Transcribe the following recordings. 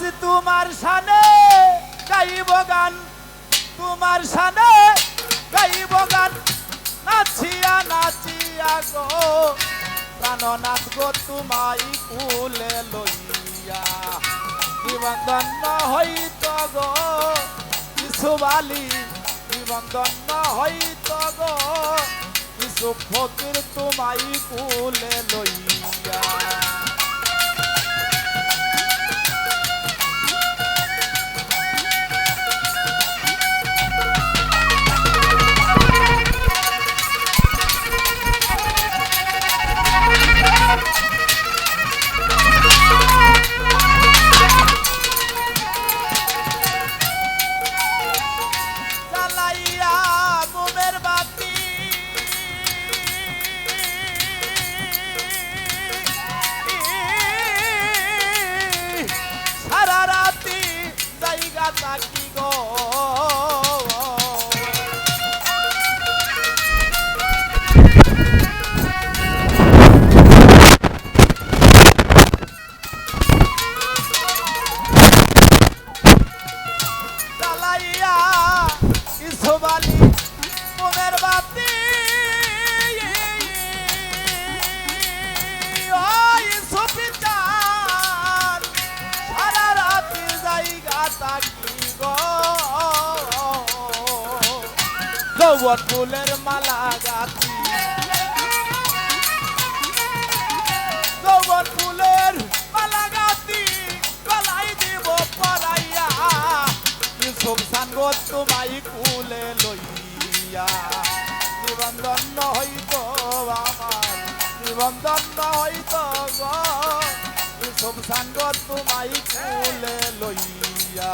আজ তোমার সানে গাইব গান। তোমার সানে গাইব গান। নাচিয়া নাচিয়া গো। প্রাণনাথ গো তোমাই কুলে লইয়া। নিবন্ধন হইত গো। কিছু বালি নিবন্ধন হইত গো। কিছু ফকির তোমাই কুলে লইয়া। জ্বালাইয়া ইসবালি মোমের বাতি। সারা রাতি ফুলের মালা গাছি ফুলের সানগো তোমাই কুলে লইয়া, নিবন্ধন হইত আমার নিবন্ধন হইত গো। ইউসুফ সানগো তোমাই কুলে লইয়া।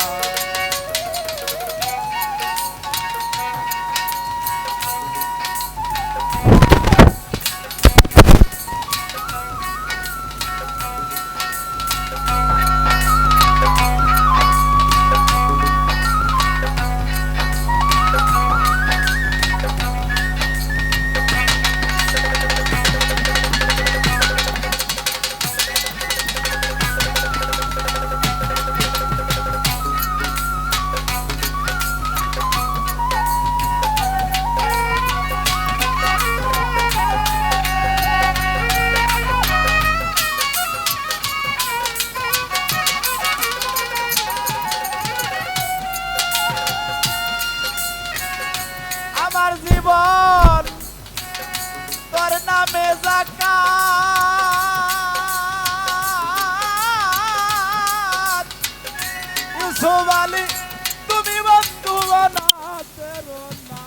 নামে জাকাত ইউসুফ আলী তুমি বন্ধু বানাতে না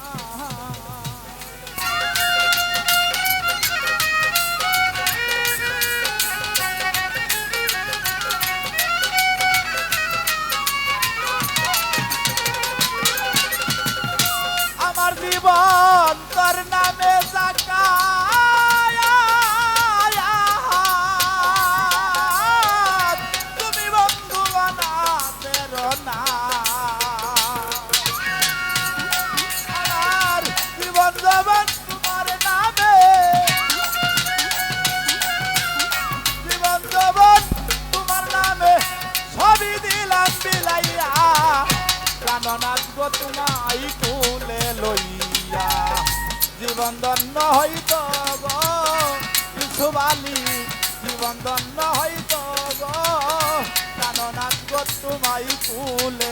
গো তোমাই কুলে লইয়া। জীবন দন্ন হইত গো বালি। জীবন দন্ন হইত গো প্রাণনাথ গো তোমাই কুলে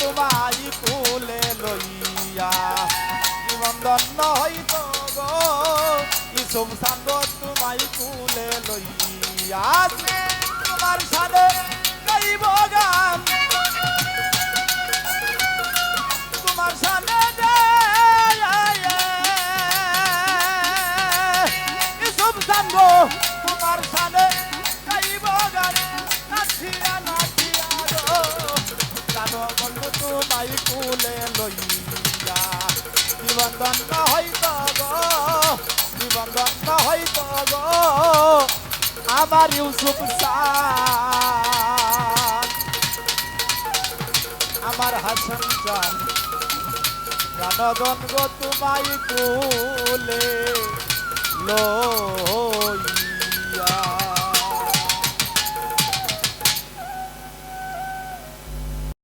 তোমাই কুলে লইয়া। জীবন ধন্য হইত গো ইসুম সাঙ্গ তোমাই কুলে লইয়া। তোমার সাথে গাইব গান। জীবন দণ্ড হইত গো জীবন দণ্ড হইত গো, আমার ইউসুফ আমার হাসন চান প্রাণদন গো তোমায় কুলে লো